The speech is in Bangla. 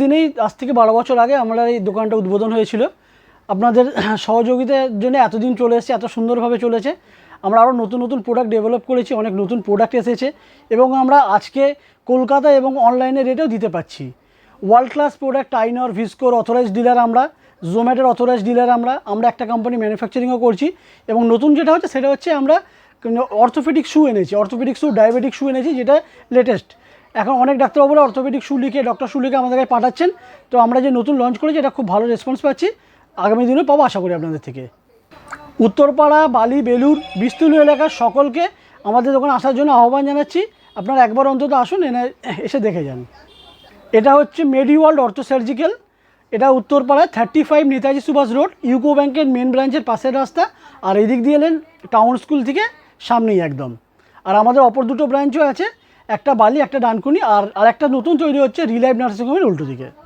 দিনেই আজ থেকে বারো বছর আগে আমরা এই দোকানটা উদ্বোধন হয়েছিল। আপনাদের সহযোগিতার জন্য এতদিন চলে এসেছে, এত সুন্দরভাবে চলেছে। আমরা আরও নতুন নতুন প্রোডাক্ট ডেভেলপ করেছি, অনেক নতুন প্রোডাক্ট এসেছে এবং আমরা আজকে কলকাতা এবং অনলাইনে রেটেও দিতে পাচ্ছি ওয়ার্ল্ড ক্লাস প্রোডাক্ট টাইনর ভিসকোর অথরাইজ ডিলার আমরা জোম্যাটোর অথরাইজ ডিলার আমরা আমরা একটা কোম্পানি ম্যানুফ্যাকচারিংও করছি এবং নতুন যেটা হচ্ছে, সেটা হচ্ছে আমরা অর্থোপেডিক শু এনেছি অর্থোপেডিক শু ডায়াবেটিক শু এনেছি, যেটা লেটেস্ট এখন অনেক ডাক্তারবাবুরা অর্থোপেডিক শু লিখে ডক্টর শু লিখে আমাদের কাছে পাঠাচ্ছেন। তো আমরা যে নতুন লঞ্চ করেছি, এটা খুব ভালো রেসপন্স পাচ্ছি। আগামী দিনে পাবো আশা করি আপনাদের থেকে। উত্তরপাড়া, বালি বেলুর বিস্তীর্ণ এলাকার সকলকে আমাদের দোকানে আসার জন্য আহ্বান জানাচ্ছি। আপনারা একবার অন্তত আসুন, এনে এসে দেখে যান। এটা হচ্ছে মেডি ওয়ার্ল্ড অর্থো সার্জিক্যাল এটা উত্তরপাড়ায় thirty five Netaji Subhash road, UCO ব্যাংকের মেন ব্রাঞ্চের পাশের রাস্তা। আর এদিক দিয়ে এলেন টাউন স্কুল থেকে সামনেই একদম। আর আমাদের অপর দুটো ব্রাঞ্চও আছে একটা বালি, একটা ডানকুনি আর আর একটা নতুন তৈরি হচ্ছে রিলাইভ নার্সিং হোমের উল্টো দিকে।